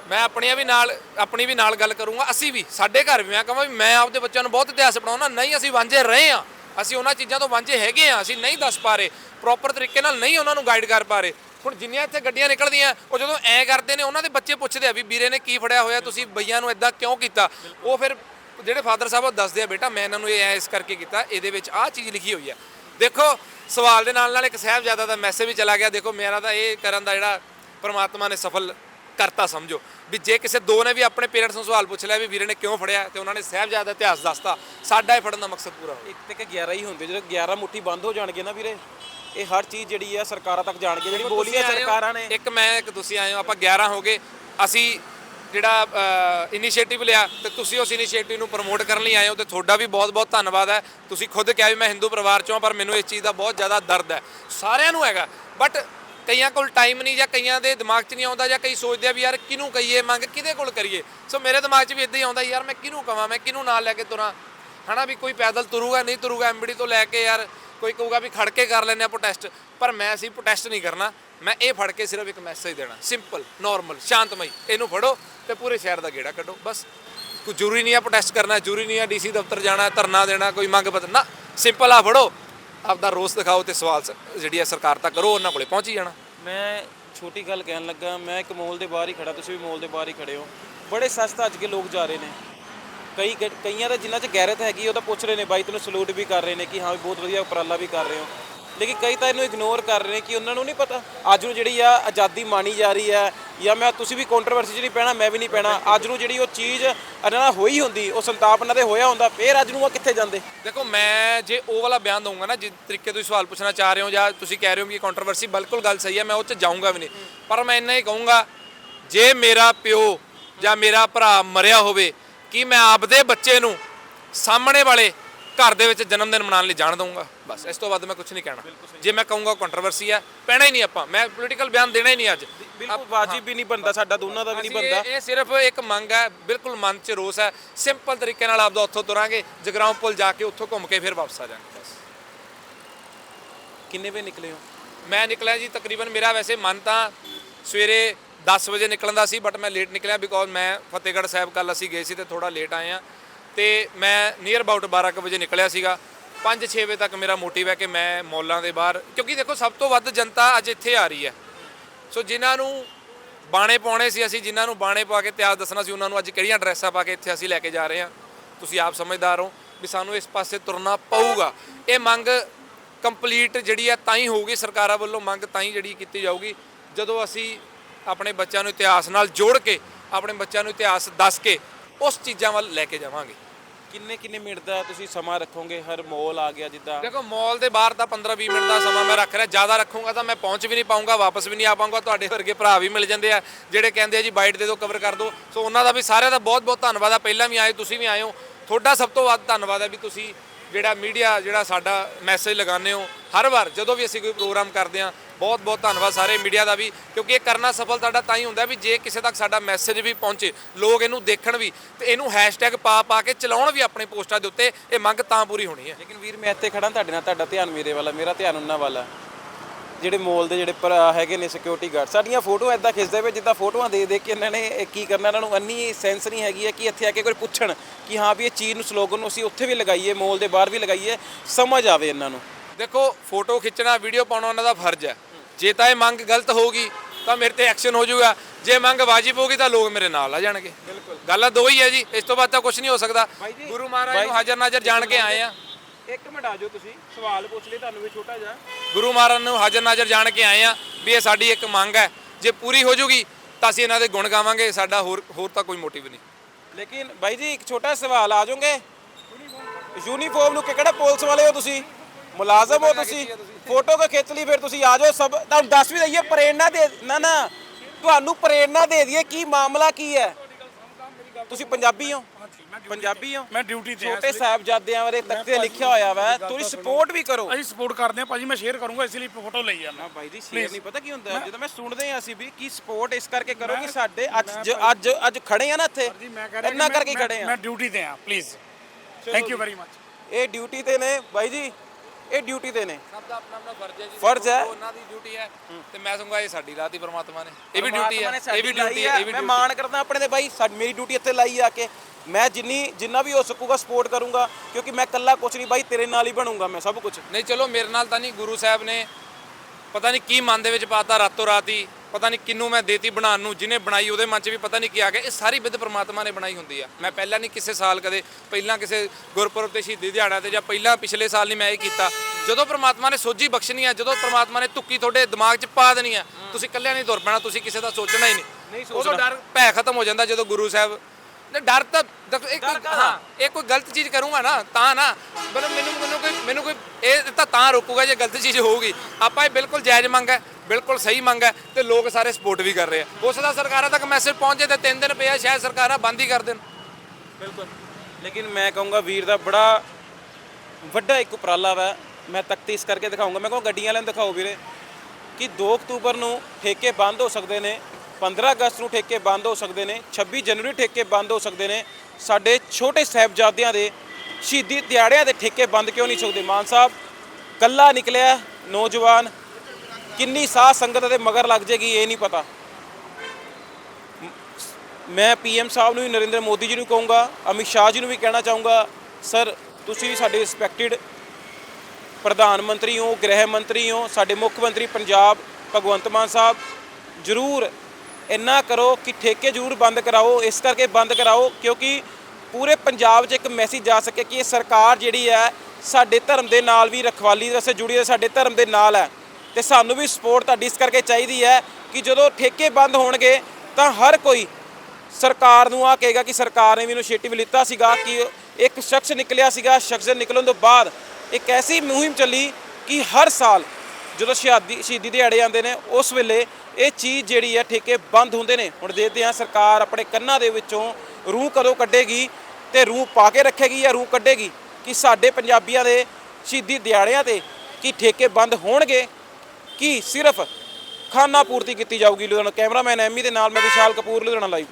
ਮੈਂ ਆਪਣੀਆਂ ਵੀ ਨਾਲ, ਆਪਣੀ ਵੀ ਨਾਲ ਗੱਲ ਕਰੂੰਗਾ, ਅਸੀਂ ਵੀ, ਸਾਡੇ ਘਰ ਵੀ ਮੈਂ ਕਹਾਂ ਵੀ ਮੈਂ ਆਪਦੇ ਬੱਚਿਆਂ ਨੂੰ ਬਹੁਤ ਇਤਿਹਾਸ ਪੜਾਉਣਾ ਨਹੀਂ, ਅਸੀਂ ਵਾਂਝੇ ਰਹੇ ਹਾਂ। ਅਸੀਂ ਉਹਨਾਂ ਚੀਜ਼ਾਂ ਤੋਂ ਵਾਂਝੇ ਹੈਗੇ ਹਾਂ, ਅਸੀਂ ਨਹੀਂ ਦੱਸ ਪਾ ਰਹੇ ਪ੍ਰੋਪਰ ਤਰੀਕੇ ਨਾਲ ਨਹੀਂ ਉਹਨਾਂ ਨੂੰ ਗਾਈਡ ਕਰ ਪਾ ਰਹੇ। ਹੁਣ ਜਿੰਨੀਆਂ ਇੱਥੇ ਗੱਡੀਆਂ ਨਿਕਲਦੀਆਂ, ਉਹ ਜਦੋਂ ਐ ਕਰਦੇ ਨੇ, ਉਹਨਾਂ ਦੇ ਬੱਚੇ ਪੁੱਛਦੇ ਆ ਵੀ ਵੀਰੇ ਨੇ ਕੀ ਫੜਿਆ ਹੋਇਆ, ਤੁਸੀਂ ਬਈਆਂ ਨੂੰ ਇਦਾਂ ਕਿਉਂ ਕੀਤਾ? ਉਹ ਫਿਰ ਜਿਹੜੇ ਫਾਦਰ ਸਾਹਿਬ ਉਹ ਦੱਸਦੇ ਆ ਬੇਟਾ ਮੈਂ ਇਹਨਾਂ ਨੂੰ ਇਹ ਐ ਇਸ ਕਰਕੇ ਕੀਤਾ ਇਹਦੇ ਵਿੱਚ ਆਹ ਚੀਜ਼ ਲਿਖੀ ਹੋਈ ਆ। ਦੇਖੋ ਸਵਾਲ ਦੇ ਨਾਲ ਨਾਲ ਇੱਕ ਸਾਹਿਬਜ਼ਾਦਾ ਦਾ ਮੈਸੇਜ ਵੀ ਚਲਾ ਗਿਆ ਦੇਖੋ ਮੇਰਾ ਤਾਂ ਇਹ ਕਰਨ ਦਾ ਜਿਹੜਾ ਪ੍ਰਮਾਤਮਾ ਨੇ ਸਫਲ ਕਰਤਾ ਸਮਝੋ। ਵੀ ਜੇ ਕਿਸੇ ਦੋ ਨੇ ਵੀ ਆਪਣੇ ਪੇਰੈਂਟਸ ਨੂੰ ਸਵਾਲ ਪੁੱਛ ਲਿਆ ਵੀ ਵੀਰੇ ਨੇ ਕਿਉਂ ਫੜਿਆ ਤੇ ਉਹਨਾਂ ਨੇ ਸਾਹਿਬਜ਼ਾਦਾ ਇਤਿਹਾਸ ਦੱਸਤਾ ਸਾਡਾ ਇਹ ਫੜਨ ਦਾ ਮਕਸਦ ਪੂਰਾ ਹੋ ਇੱਕ ਤੇ ਕਿ 11 ਹੀ ਹੁੰਦੇ ਜਦੋਂ 11 ਮੁੱਠੀ ਬੰਦ ਹੋ ਜਾਣਗੇ ਨਾ ਵੀਰੇ ਇਹ ਹਰ ਚੀਜ਼ ਜਿਹੜੀ ਆ ਸਰਕਾਰਾਂ ਤੱਕ ਜਾਣਗੀ ਜਿਹੜੀ ਬੋਲੀ ਆ ਤੁਸੀਂ ਆਏ ਹੋ, ਸਰਕਾਰਾਂ ਨੇ। ਇੱਕ ਮੈਂ ਇੱਕ ਤੁਸੀਂ ਆਏ ਹੋ ਆਪਾਂ 11 ਹੋ ਗਏ ਅਸੀਂ ਜਿਹੜਾ ਇਨੀਸ਼ੀਏਟਿਵ ਲਿਆ, ਤੇ ਤੁਸੀਂ ਉਸ ਇਨੀਸ਼ੀਏਟਿਵ ਨੂੰ ਪ੍ਰਮੋਟ ਕਰਨ ਲਈ ਆਏ ਹੋ, ਤੇ ਤੁਹਾਡਾ ਵੀ ਬਹੁਤ-ਬਹੁਤ ਧੰਨਵਾਦ ਹੈ। ਤੁਸੀਂ ਖੁਦ ਕਿਹਾ ਵੀ ਮੈਂ ਹਿੰਦੂ ਪਰਿਵਾਰ ਚੋਂ ਪਰ ਮੈਨੂੰ ਇਸ ਚੀਜ਼ ਦਾ ਬਹੁਤ ਜ਼ਿਆਦਾ ਦਰਦ ਹੈ। ਸਾਰਿਆਂ ਨੂੰ ਹੈਗਾ ਬਟ ਕਈਆਂ ਕੋਲ ਟਾਈਮ ਨਹੀਂ, ਜਾਂ ਕਈਆਂ ਦੇ ਦਿਮਾਗ 'ਚ ਨਹੀਂ ਆਉਂਦਾ, ਜਾਂ ਕਈ ਸੋਚਦੇ ਆ ਵੀ ਯਾਰ ਕਿਹਨੂੰ ਕਹੀਏ, ਮੰਗ ਕਿਹਦੇ ਕੋਲ ਕਰੀਏ? ਸੋ ਮੇਰੇ ਦਿਮਾਗ 'ਚ ਵੀ ਇਦਾਂ ਹੀ ਆਉਂਦਾ, ਯਾਰ ਮੈਂ ਕਿਹਨੂੰ ਕਵਾਂ, ਮੈਂ ਕਿਹਨੂੰ ਨਾਲ ਲੈ ਕੇ ਤੁਰਾਂ? ਹਨਾ ਵੀ ਕੋਈ ਪੈਦਲ ਤੁਰੂਗਾ, ਨਹੀਂ ਤੁਰੂਗਾ ਐਮਬੀਡੀ ਤੋਂ ਲੈ ਕੇ ਯਾਰ ਕੋਈ ਕਹੂਗਾ ਵੀ ਖੜ ਕੇ ਕਰ ਲੈਂਦੇ ਆ ਪ੍ਰੋਟੈਸਟ ਪਰ ਮੈਂ ਅਸੀਂ ਪ੍ਰੋਟੈਸਟ ਨਹੀਂ ਕਰਨਾ। ਮੈਂ ਇਹ ਫੜ ਕੇ ਸਿਰਫ ਇੱਕ ਮੈਸੇਜ ਦੇਣਾ। ਸਿੰਪਲ ਨਾਰਮਲ ਸ਼ਾਂਤਮਈ। ਇਹਨੂੰ ਫੜੋ ਤੇ ਪੂਰੇ ਸ਼ਹਿਰ ਦਾ ਗੇੜਾ ਕੱਢੋ। ਬਸ। ਕੋਈ ਜ਼ਰੂਰੀ ਨਹੀਂ ਆ ਪ੍ਰੋਟੈਸਟ ਕਰਨਾ, ਜ਼ਰੂਰੀ ਨਹੀਂ ਆ ਡੀਸੀ ਦਫ਼ਤਰ ਜਾਣਾ, ਧਰਨਾ ਦੇਣਾ, ਕੋਈ ਮੰਗ ਪੱਤਰ। ਨਾ ਸਿੰਪਲ ਆ, ਫੜੋ। ਆਪਦਾ ਰੋਸ ਦਿਖਾਓ ਤੇ ਸਵਾਲ ਸ- ਜਿਹੜੀ ਆ ਸਰਕਾਰ ਤੱਕ ਕਰੋ, ਉਹਨਾਂ ਕੋਲੇ ਪਹੁੰਚ ਹੀ ਜਾਣਾ। ਮੈਂ ਛੋਟੀ ਗੱਲ ਕਹਿਣ ਲੱਗਾ, ਮੈਂ ਇੱਕ ਮੋਲ ਦੇ ਬਾਹਰ ਹੀ ਖੜਾ ਤੁਸੀਂ ਵੀ ਮੋਲ ਦੇ ਬਾਹਰ ਹੀ ਖੜੇ ਹੋ। ਬੜੇ ਸਸਤਾ ਅੱਜ ਕੇ ਲੋਕ ਜਾ ਰਹੇ ਨੇ। ਕਈ ਕਈਆਂ ਦਾ ਜਿਨ੍ਹਾਂ 'ਚ ਗੈਰਤ ਹੈਗੀ, ਉਹ ਤਾਂ ਪੁੱਛ ਰਹੇ ਨੇ, ਬਾਈ, ਤੈਨੂੰ ਸਲੂਟ ਵੀ ਕਰ ਰਹੇ ਨੇ ਕਿ ਹਾਂ, ਵੀ ਬਹੁਤ ਵਧੀਆ ਉਪਰਾਲਾ ਵੀ ਕਰ ਰਹੇ ਹੋ। ਲੇਕਿਨ ਕਈ ਤਾਂ ਇਹਨੂੰ ਇਗਨੋਰ ਕਰ ਰਹੇ ਨੇ ਕਿ ਉਹਨਾਂ ਨੂੰ ਨਹੀਂ ਪਤਾ। ਅੱਜ ਨੂੰ ਜਿਹੜੀ ਆ ਆਜ਼ਾਦੀ ਮਾਣੀ ਜਾ ਰਹੀ ਹੈ ਜਾਂ ਮੈਂ ਤੁਸੀਂ ਵੀ ਕੰਟਰੋਵਰਸੀ ਜਿਹੜੀ ਪੈਣਾ, ਮੈਂ ਵੀ ਨਹੀਂ ਪੈਣਾ, ਅੱਜ ਨੂੰ ਜਿਹੜੀ ਉਹ ਚੀਜ਼ ਇਹਨਾਂ ਨਾਲ ਹੋਈ ਹੁੰਦੀ, ਉਹ ਸੰਤਾਪ ਇਹਨਾਂ ਦੇ ਹੋਇਆ ਹੁੰਦਾ, ਫੇਰ ਅੱਜ ਨੂੰ ਉਹ ਕਿੱਥੇ ਜਾਂਦੇ? ਦੇਖੋ, ਮੈਂ ਜੇ ਉਹ ਵਾਲਾ ਬਿਆਨ ਦਊਂਗਾ ਨਾ, ਜਿਸ ਤਰੀਕੇ ਤੁਸੀਂ ਸਵਾਲ ਪੁੱਛਣਾ ਚਾਹ ਰਹੇ ਹੋ ਜਾਂ ਤੁਸੀਂ ਕਹਿ ਰਹੇ ਹੋ ਕਿ ਕੰਟਰੋਵਰਸੀ ਬਿਲਕੁਲ ਗੱਲ ਸਹੀ ਹੈ, ਮੈਂ ਉਹ 'ਚ ਜਾਊਂਗਾ ਵੀ ਨਹੀਂ। ਪਰ ਮੈਂ ਇੰਨਾ ਹੀ ਕਹੂੰਗਾ, ਜੇ ਮੇਰਾ ਪਿਓ ਜਾਂ ਮੇਰਾ ਭਰਾ ਮਰਿਆ ਹੋਵੇ, ਕਿ ਮੈਂ ਆਪਦੇ ਬੱਚੇ ਨੂੰ ਸਾਹਮਣੇ ਵਾਲੇ ਘਰ ਦੇ ਵਿੱਚ ਜਨਮ ਦਿਨ ਮਨਾਉਣ ਲਈ ਜਾਣ ਦਊਂਗਾ। ਬਸ ਇਸ ਤੋਂ ਵੱਧ ਮੈਂ ਕੁਝ ਨਹੀਂ ਕਹਿਣਾ। ਜੇ ਮੈਂ ਕਹੂੰਗਾ ਕੰਟਰੋਵਰਸੀ ਹੈ ਪੈਣਾ ਹੀ ਨਹੀਂ ਆਪਾਂ। ਮੈਂ ਪੋਲੀਟੀਕਲ ਬਿਆਨ ਦੇਣਾ ਹੀ ਨਹੀਂ ਅੱਜ। ਬਿਲਕੁਲ ਵਾਜਿਬ ਵੀ ਨਹੀਂ ਬੰਦਾ ਸਾਡਾ ਦੋਨਾਂ ਦਾ ਵੀ ਨਹੀਂ ਬੰਦਾ ਇਹ ਇਹ ਸਿਰਫ ਇੱਕ ਮੰਗ ਹੈ ਬਿਲਕੁਲ ਮਨ 'ਚ ਰੋਸ ਹੈ ਸਿੰਪਲ ਤਰੀਕੇ ਨਾਲ ਆਪਦਾ ਉੱਥੋਂ ਤੁਰਾਂਗੇ ਜਗਰਾਉਂ ਪੁਲ ਜਾ ਕੇ ਉੱਥੋਂ ਘੁੰਮ ਕੇ ਫਿਰ ਵਾਪਸ ਆ ਜਾਾਂਗੇ ਬਸ। ਕਿੰਨੇ ਵੇ ਨਿਕਲੇ ਹੋ? ਮੈਂ ਨਿਕਲਿਆ ਜੀ ਤਕਰੀਬਨ ਮੇਰਾ ਵੈਸੇ ਮਨ ਤਾਂ ਸਵੇਰੇ 10 ਵਜੇ ਨਿਕਲਣ ਦਾ ਸੀ ਬਟ ਮੈਂ ਲੇਟ ਨਿਕਲਿਆ ਬਿਕੋਜ਼ ਮੈਂ ਫਤਿਹਗੜ੍ਹ ਸਾਹਿਬ ਕੱਲ ਅਸੀਂ ਗਏ ਸੀ ਤੇ ਥੋੜਾ ਲੇਟ ਆਏ ਆ ਤੇ ਮੈਂ ਨੀਅਰ ਅਬਾਊਟ 12 ਕੁ ਵਜੇ ਨਿਕਲਿਆ ਸੀਗਾ। 5-6 ਵਜੇ ਤੱਕ ਮੇਰਾ ਮੋਟਿਵ ਹੈ ਕਿ ਮੈਂ ਮੌਲਾਂ ਦੇ ਬਾਹਰ, ਕਿਉਂਕਿ ਦੇਖੋ ਸਭ ਤੋਂ ਵੱਧ ਜਨਤਾ ਅੱਜ ਇੱਥੇ ਆ ਰਹੀ ਹੈ। ਸੋ ਜਿਨ੍ਹਾਂ ਨੂੰ ਬਾਣੇ ਪਾਉਣੇ ਸੀ ਅਸੀਂ, ਜਿਨ੍ਹਾਂ ਨੂੰ ਬਾਣੇ ਪਾ ਕੇ ਇਤਿਹਾਸ ਦੱਸਣਾ ਸੀ, ਉਹਨਾਂ ਨੂੰ ਅੱਜ ਕਿਹੜੀਆਂ ਡਰੈਸਾਂ ਪਾ ਕੇ ਇੱਥੇ ਅਸੀਂ ਲੈ ਕੇ ਜਾ ਰਹੇ ਹਾਂ? ਤੁਸੀਂ ਆਪ ਸਮਝਦਾਰ ਹੋ ਵੀ ਸਾਨੂੰ ਇਸ ਪਾਸੇ ਤੁਰਨਾ ਪਊਗਾ। ਇਹ ਮੰਗ ਕੰਪਲੀਟ ਜਿਹੜੀ ਹੈ ਤਾਂ ਹੀ ਹੋਊਗੀ, ਸਰਕਾਰਾਂ ਵੱਲੋਂ ਮੰਗ ਤਾਂ ਹੀ ਜਿਹੜੀ ਕੀਤੀ ਜਾਊਗੀ। ਜਦੋਂ ਅਸੀਂ ਆਪਣੇ ਬੱਚਿਆਂ ਨੂੰ ਇਤਿਹਾਸ ਨਾਲ ਜੋੜ ਕੇ, ਆਪਣੇ ਬੱਚਿਆਂ ਨੂੰ ਇਤਿਹਾਸ ਦੱਸ ਕੇ, ਉਸ ਚੀਜ਼ਾਂ ਵੱਲ ਲੈ ਕੇ ਜਾਵਾਂਗੇ। ਕਿੰਨੇ ਕਿੰਨੇ ਮਿੰਟ ਦਾ ਤੁਸੀਂ ਸਮਾਂ ਰੱਖੋਗੇ? ਹਰ ਮੋਲ ਆ ਗਿਆ ਜਿੱਦਾਂ। ਦੇਖੋ, ਮਾਲ ਦੇ ਬਾਹਰ ਤਾਂ 15-20 ਮਿੰਟ ਦਾ ਸਮਾਂ ਮੈਂ ਰੱਖ ਰਿਹਾ। ਜ਼ਿਆਦਾ ਰੱਖੂੰਗਾ ਤਾਂ ਮੈਂ ਪਹੁੰਚ ਵੀ ਨਹੀਂ ਪਾਉਂਗਾ ਵਾਪਸ ਵੀ ਨਹੀਂ ਆ ਪਾਉਂਗਾ ਤੁਹਾਡੇ ਵਰਗੇ ਭਰਾ ਵੀ ਮਿਲ ਜਾਂਦੇ ਆ, ਜਿਹੜੇ ਕਹਿੰਦੇ ਆ ਜੀ, ਬਾਈਟ ਦੇ ਦਿਓ ਕਵਰ ਕਰ ਦਿਓ। ਸੋ ਉਹਨਾਂ ਦਾ ਵੀ ਸਾਰਿਆਂ ਦਾ ਬਹੁਤ-ਬਹੁਤ ਧੰਨਵਾਦ ਆ। ਪਹਿਲਾਂ ਵੀ ਆਏ, ਤੁਸੀਂ ਵੀ ਆਏ ਹੋ। ਤੁਹਾਡਾ ਸਭ ਤੋਂ ਵੱਧ ਧੰਨਵਾਦ ਹੈ ਵੀ ਤੁਸੀਂ ਜਿਹੜਾ ਮੀਡੀਆ, ਜਿਹੜਾ ਸਾਡਾ ਮੈਸੇਜ ਲਗਾਉਂਦੇ ਹੋ, ਹਰ ਵਾਰ ਜਦੋਂ ਵੀ ਅਸੀਂ ਕੋਈ ਪ੍ਰੋਗਰਾਮ ਕਰਦੇ ਆ ਬਹੁਤ ਬਹੁਤ ਧੰਨਵਾਦ ਸਾਰੇ ਮੀਡੀਆ ਦਾ ਵੀ, ਕਿਉਂਕਿ ਇਹ ਕਰਨਾ ਸਫਲ ਤੁਹਾਡਾ ਤਾਂ ਹੀ ਹੁੰਦਾ ਵੀ ਜੇ ਕਿਸੇ ਤੱਕ ਸਾਡਾ ਮੈਸੇਜ ਵੀ ਪਹੁੰਚੇ, ਲੋਕ ਇਹਨੂੰ ਦੇਖਣ ਵੀ, ਤੇ ਇਹਨੂੰ ਹੈਸ਼ਟੈਗ ਪਾ ਪਾ ਕੇ ਚਲਾਉਣ ਵੀ ਆਪਣੇ ਪੋਸਟਾਂ ਦੇ ਉੱਤੇ, ਇਹ ਮੰਗ ਤਾਂ ਪੂਰੀ ਹੋਣੀ ਹੈ। ਲੇਕਿਨ ਵੀਰ, ਮੈਂ ਇੱਥੇ ਖੜਾ ਤੁਹਾਡੇ ਨਾਲ ਤੁਹਾਡਾ ਧਿਆਨ ਮੇਰੇ ਵਾਲਾ ਮੇਰਾ ਧਿਆਨ ਉਹਨਾਂ ਵੱਲ ਵਾਲਾ ਜਿਹੜੇ ਮੋਲ ਦੇ ਜਿਹੜੇ ਪਰ ਹੈਗੇ ਨੇ ਸਿਕਿਉਰਿਟੀ ਗਾਰਡ ਸਾਡੀਆਂ ਫੋਟੋਆਂ ਐਦਾਂ ਖਿੱਚਦੇ ਪਏ ਜਿੱਦਾਂ ਫੋਟੋਆਂ ਦੇ ਦੇ ਕੇ ਇਹਨਾਂ ਨੇ ਇਹ ਕੀ ਕਰਨਾ ਇਹਨਾਂ ਨੂੰ ਅੰਨੀ ਸੈਂਸ ਨਹੀਂ ਹੈਗੀ ਹੈ ਕਿ ਇੱਥੇ ਆ ਕੇ ਕੋਈ ਪੁੱਛਣ ਕਿ ਹਾਂ ਵੀ ਇਹ ਚੀਜ਼ ਨੂੰ ਸਲੋਗਨ ਨੂੰ ਅਸੀਂ ਉੱਥੇ ਵੀ ਲਗਾਈਏ ਮੋਲ ਦੇ ਬਾਹਰ ਵੀ ਲਗਾਈਏ ਸਮਝ ਆਵੇ ਇਹਨਾਂ ਨੂੰ। ਦੇਖੋ ਫੋਟੋ ਖਿੱਚਣਾ ਵੀਡੀਓ ਪਾਉਣਾ ਉਹਨਾਂ ਦਾ ਫਰਜ਼ ਹੈ। ਜੇ ਤਾਂ ਇਹ ਮੰਗ ਗਲਤ ਹੋਊਗੀ ਤਾਂ ਮੇਰੇ ਤੇ ਐਕਸ਼ਨ ਹੋ ਜਾਊਗਾ। ਜੇ ਮੰਗ ਵਾਜਿਬ ਹੋਗੀ ਤਾਂ ਲੋਕ ਮੇਰੇ ਨਾਲ ਆ ਜਾਣਗੇ। ਬਿਲਕੁਲ। ਗੱਲ ਦੋ ਹੀ ਹੈ ਜੀ ਇਸ ਤੋਂ ਬਾਅਦ ਤਾਂ ਕੁਝ ਨਹੀਂ ਹੋ ਸਕਦਾ। ਗੁਰੂ ਮਹਾਰਾਜ ਨੂੰ ਹਾਜ਼ਰ ਨਾਜ਼ਰ ਜਾਣ ਕੇ ਆਏ ਆ ਇੱਕ ਮਿੰਟ ਆ ਜਾਓ ਤੁਸੀਂ ਸਵਾਲ ਪੁੱਛ ਲਈ ਤੁਹਾਨੂੰ ਵੀ ਛੋਟਾ ਜਿਹਾ। ਗੁਰੂ ਮਹਾਰਾਜ ਨੂੰ ਹਾਜ਼ਰ ਨਾਜ਼ਰ ਜਾਣ ਕੇ ਆਏ ਆ ਵੀ ਇਹ ਸਾਡੀ ਇੱਕ ਮੰਗ ਹੈ। ਜੇ ਪੂਰੀ ਹੋ ਜੂਗੀ ਤਾਂ ਅਸੀਂ ਇਹਨਾਂ ਦੇ ਗੁਣ ਗਾਵਾਂਗੇ ਸਾਡਾ ਹੋਰ ਹੋਰ ਤਾਂ ਕੋਈ ਮੋਟਿਵ ਨਹੀਂ। ਲੇਕਿਨ ਬਾਈ ਜੀ ਇੱਕ ਛੋਟਾ ਸਵਾਲ ਆ ਜਾਓਗੇ। ਯੂਨੀਫਾਰਮ ਨੂੰ ਕਿਹੜਾ ਪੁਲਿਸ ਵਾਲੇ ਹੋ ਤੁਸੀਂ? ਮੁਲਾਜ਼ਮ ਹੋ ਤੁਸੀਂ? ਫੋਟੋ ਕੋ ਖਿੱਚ ਲਈ ਫਿਰ ਤੁਸੀਂ? ਆ ਜਾਓ ਸਭ ਤੁਹਾਨੂੰ ਦੱਸ ਵੀ ਦਈਏ ਪ੍ਰੇਰਣਾ ਦੇ ਨਾ ਨਾ। ਤੁਹਾਨੂੰ ਪ੍ਰੇਰਣਾ ਦੇ ਦਈਏ ਕੀ ਮਾਮਲਾ ਕੀ ਹੈ? ਤੁਸੀਂ ਪੰਜਾਬੀ ਹੋ। ਪੰਜਾਬੀ ਹੋ? ਮੈਂ ਡਿਊਟੀ ਤੇ ਛੋਟੇ ਸਾਹਿਬਜ਼ਾਦਿਆਂ ਬਾਰੇ ਤਖਤੇ ਲਿਖਿਆ ਹੋਇਆ ਵਾ ਤੁਸੀਂ ਸਪੋਰਟ ਵੀ ਕਰੋ। ਅਸੀਂ ਸਪੋਰਟ ਕਰਦੇ ਹਾਂ ਭਾਜੀ ਮੈਂ ਸ਼ੇਅਰ ਕਰੂੰਗਾ ਇਸ ਲਈ ਫੋਟੋ ਲਈ ਆ ਮੈਂ। ਭਾਈ ਜੀ ਸ਼ੇਅਰ ਨਹੀਂ ਪਤਾ ਕੀ ਹੁੰਦਾ? ਜਦੋਂ ਮੈਂ ਸੁਣਦੇ ਆ ਅਸੀਂ ਵੀ ਕੀ ਸਪੋਰਟ ਇਸ ਕਰਕੇ ਕਰੋ ਕਿ ਸਾਡੇ ਅੱਜ ਅੱਜ ਅੱਜ ਖੜੇ ਆ ਨਾ ਇੱਥੇ? ਇੰਨਾ ਕਰਕੇ ਖੜੇ ਆ। ਮੈਂ ਡਿਊਟੀ ਤੇ ਆ please thank you very much ਇਹ ਡਿਊਟੀ ਤੇ ਨੇ ਬਾਈ ਜੀ। ਇਹ ਡਿਊਟੀ ਤੇ ਨੇ। ਸਭ ਦਾ ਆਪਣਾ ਆਪਣਾ ਫਰਜ਼ ਹੈ ਜੀ। ਫਰਜ਼ ਹੈ। ਉਹ ਉਹਨਾਂ ਦੀ ਡਿਊਟੀ ਹੈ ਤੇ ਮੈਂ ਕਹੂੰਗਾ ਇਹ ਸਾਡੀ ਹੀ ਪਰਮਾਤਮਾ ਨੇ। ਇਹ ਵੀ ਡਿਊਟੀ ਹੈ ਇਹ ਵੀ ਡਿਊਟੀ ਹੈ ਇਹ ਵੀ ਮੈਂ ਮਾਣ ਕਰਦਾ ਆਪਣੇ ਤੇ ਬਾਈ ਸਾਡੀ ਮੇਰੀ ਡਿਊਟੀ ਇੱਥੇ ਲਾਈ ਆ ਕੇ ਮੈਂ ਜਿੰਨੀ ਜਿੰਨਾ ਵੀ ਹੋ ਸਕੂਗਾ ਸਪੋਰਟ ਕਰੂੰਗਾ ਕਿਉਂਕਿ ਮੈਂ ਇਕੱਲਾ ਕੁਝ ਨਹੀਂ ਬਾਈ ਤੇਰੇ ਨਾਲ ਹੀ ਬਣੂੰਗਾ ਮੈਂ ਸਭ ਕੁਝ ਨਹੀਂ ਚਲੋ ਮੇਰੇ ਨਾਲ ਤਾਂ ਨਹੀਂ ਗੁਰੂ ਸਾਹਿਬ ਨੇ ਪਤਾ ਨਹੀਂ ਕੀ ਮਨ ਦੇ ਵਿੱਚ ਪਾਤਾ ਰਾਤੋਂ ਰਾਤ ਹੀ। ਪਤਾ ਨਹੀਂ ਕਿੰਨੂੰ ਮੈਂ ਦੇਤੀ ਬਣਾਉਣ ਨੂੰ ਜਿਹਨੇ ਬਣਾਈ ਉਹਦੇ ਮਨ 'ਚ ਵੀ ਪਤਾ ਨਹੀਂ ਕੀ ਆ ਗਿਆ। ਇਹ ਸਾਰੀ ਵਿਦ ਪ੍ਰਮਾਤਮਾ ਨੇ ਬਣਾਈ ਹੁੰਦੀ ਆ। ਮੈਂ ਪਹਿਲਾਂ ਨਹੀਂ ਕਿਸੇ ਸਾਲ ਕਦੇ ਪਹਿਲਾਂ ਕਿਸੇ ਗੁਰਪੁਰਬ ਤੇ ਸ਼ਹੀਦੀ ਦਿਹਾੜਾ ਤੇ ਜਾਂ ਪਹਿਲਾਂ ਪਿਛਲੇ ਸਾਲ ਨਹੀਂ ਮੈਂ ਇਹ ਕੀਤਾ। ਜਦੋਂ ਪ੍ਰਮਾਤਮਾ ਨੇ ਸੋਝੀ ਬਖਸ਼ਣੀ ਆ ਜਦੋਂ ਪ੍ਰਮਾਤਮਾ ਨੇ ਤੁੱਕੀ ਤੁਹਾਡੇ ਦਿਮਾਗ 'ਚ ਪਾ ਦੇਣੀ ਆ ਤੁਸੀਂ ਇਕੱਲਿਆਂ ਨਹੀਂ ਤੁਰ ਪੈਣਾ ਤੁਸੀਂ ਕਿਸੇ ਦਾ ਸੋਚਣਾ ਹੀ ਨਹੀਂ। ਉਦੋਂ ਡਰ ਭੈ ਖਤਮ ਹੋ ਜਾਂਦਾ ਜਦੋਂ ਗੁਰੂ ਸਾਹਿਬ ਨੇ ਡਰ ਤਾਂ ਦੇਖੋ ਇਹ ਕੋਈ ਹਾਂ ਇਹ ਕੋਈ ਗਲਤ ਚੀਜ਼ ਕਰੂੰਗਾ ਨਾ ਤਾਂ ਨਾ। ਮਤਲਬ ਮੈਨੂੰ ਮੈਨੂੰ ਕੋਈ ਮੈਨੂੰ ਕੋਈ ਇਹ ਤਾਂ ਤਾਂ ਰੋਕੂਗਾ ਜੇ ਗਲਤ ਚੀਜ਼ ਹੋਊਗੀ। ਆਪਾਂ ਇਹ ਬਿਲਕੁਲ ਜਾਇਜ਼ ਮੰਗ ਹੈ ਬਿਲਕੁਲ ਸਹੀ ਮੰਗ ਹੈ ਤੇ ਲੋਕ ਸਾਰੇ ਸਪੋਰਟ ਵੀ ਕਰ ਰਹੇ ਆ। ਹੋ ਸਕਦਾ ਸਰਕਾਰਾਂ ਤੱਕ ਮੈਸੇਜ ਪਹੁੰਚੇ ਤੇ ਤਿੰਨ ਦਿਨ ਪਿਆ ਸ਼ਾਇਦ ਸਰਕਾਰਾਂ ਬੰਦ ਹੀ ਕਰ ਦੇਣ। ਬਿਲਕੁਲ। ਲੇਕਿਨ ਮੈਂ ਕਹੂੰਗਾ ਵੀਰ ਦਾ ਬੜਾ ਵੱਡਾ ਇੱਕ ਉਪਰਾਲਾ ਵਾ। ਮੈਂ ਤਖਤੀ ਇਸ ਕਰਕੇ ਦਿਖਾਉਂਗਾ ਮੈਂ ਕਹੂੰ ਗੱਡੀਆਂ ਵਾਲਿਆਂ ਨੂੰ ਦਿਖਾਓ ਵੀਰੇ ਕਿ 2 ਅਕਤੂਬਰ ਨੂੰ ਠੇਕੇ ਬੰਦ ਹੋ ਸਕਦੇ ਨੇ 15 ਅਗਸਤ ਨੂੰ ਠੇਕੇ ਬੰਦ ਹੋ ਸਕਦੇ ਨੇ 26 ਜਨਵਰੀ ਠੇਕੇ ਬੰਦ ਹੋ ਸਕਦੇ ਨੇ, ਸਾਡੇ ਛੋਟੇ ਸਾਹਿਬਜ਼ਾਦਿਆਂ ਦੇ ਸ਼ਹੀਦੀ ਦਿਹਾੜਿਆਂ ਦੇ ਠੇਕੇ ਬੰਦ ਕਿਉਂ ਨਹੀਂ ਸਕਦੇ? ਮਾਨ ਸਾਹਿਬ, ਕੱਲਾ ਨਿਕਲਿਆ ਨੌਜਵਾਨ, ਕਿੰਨੀ ਸਾਹ ਸੰਗਤ ਦੇ ਮਗਰ ਲੱਗ ਜੇਗੀ ਇਹ ਨਹੀਂ ਪਤਾ। ਮੈਂ ਪੀਐਮ ਸਾਹਿਬ ਨੂੰ ਨਰਿੰਦਰ ਮੋਦੀ ਜੀ ਨੂੰ ਕਹੂੰਗਾ, ਅਮਿਤ ਸ਼ਾਹ ਜੀ ਨੂੰ ਵੀ ਕਹਿਣਾ ਚਾਹੂੰਗਾ, ਸਰ, ਤੁਸੀਂ ਸਾਡੇ ਰਿਸਪੈਕਟਿਡ ਪ੍ਰਧਾਨ ਮੰਤਰੀ ਹੋ, ਗ੍ਰਹਿ ਮੰਤਰੀ ਹੋ, ਸਾਡੇ ਮੁੱਖ ਮੰਤਰੀ ਪੰਜਾਬ ਭਗਵੰਤ ਮਾਨ ਸਾਹਿਬ, ਜ਼ਰੂਰ ਇੰਨਾ ਕਰੋ ਕਿ ਠੇਕੇ ਜ਼ਰੂਰ ਬੰਦ ਕਰਾਓ, ਇਸ ਕਰਕੇ ਬੰਦ ਕਰਾਓ, ਕਿਉਂਕਿ ਪੂਰੇ ਪੰਜਾਬ 'ਚ ਇੱਕ ਮੈਸੇਜ ਜਾ ਸਕੇ ਕਿ ਇਹ ਸਰਕਾਰ ਜਿਹੜੀ ਹੈ, ਸਾਡੇ ਧਰਮ ਦੇ ਨਾਲ ਵੀ ਰਖਵਾਲੀ ਵਾਸਤੇ ਜੁੜੀ ਹੈ, ਸਾਡੇ ਧਰਮ ਦੇ ਨਾਲ ਹੈ। ਤੇ ਸਾਨੂੰ ਵੀ ਸਪੋਰਟ ਤੁਹਾਡੀ ਇਸ ਕਰਕੇ ਚਾਹੀਦੀ ਹੈ ਕਿ ਜਦੋਂ ਠੇਕੇ ਬੰਦ ਹੋਣਗੇ, ਤਾਂ ਹਰ ਕੋਈ ਸਰਕਾਰ ਨੂੰ ਆ ਕਹੇਗਾ ਕਿ ਸਰਕਾਰ ਨੇ ਵੀ ਇਨੀਸ਼ੀਏਟਿਵ ਲਿੱਤਾ ਸੀਗਾ ਕਿ ਇੱਕ ਸ਼ਖਸ ਨਿਕਲਿਆ ਸੀਗਾ, ਸ਼ਖਸ ਨਿਕਲਣ ਤੋਂ ਬਾਅਦ ਇੱਕ ਐਸੀ ਮੁਹਿੰਮ ਚੱਲੀ ਕਿ ਹਰ ਸਾਲ ਜਦੋਂ ਸ਼ਹਾਦੀ ਸ਼ਹੀਦੀ ਦਿਹਾੜੇ ਆਉਂਦੇ ਨੇ, ਉਸ ਵੇਲੇ ਇਹ ਚੀਜ਼ ਜਿਹੜੀ ਹੈ ਠੇਕੇ ਬੰਦ ਹੁੰਦੇ ਨੇ। ਹੁਣ ਦੇਖਦੇ ਹਾਂ ਸਰਕਾਰ ਆਪਣੇ ਕੰਨਾਂ ਦੇ ਵਿੱਚੋਂ ਰੂਹ ਕਦੋਂ ਕੱਢੇਗੀ ਤੇ ਰੂਹ ਪਾ ਕੇ ਰੱਖੇਗੀ ਜਾਂ ਰੂਹ ਕੱਢੇਗੀ ਕਿ ਸਾਡੇ ਪੰਜਾਬੀਆਂ ਦੇ ਸ਼ਹੀਦੀ ਦਿਹਾੜਿਆਂ ਤੇ ਕੀ ਠੇਕੇ ਬੰਦ ਹੋਣਗੇ, ਕੀ ਸਿਰਫ ਖਾਨਾ ਪੂਰਤੀ ਕੀਤੀ ਜਾਊਗੀ ਲੁਧਿਆਣਾ ਕੈਮਰਾਮੈਨ ਐਮੀ ਦੇ ਨਾਲ ਮੈਂ ਵਿਸ਼ਾਲ ਕਪੂਰ, ਲੁਧਿਆਣਾ ਲਾਈਵ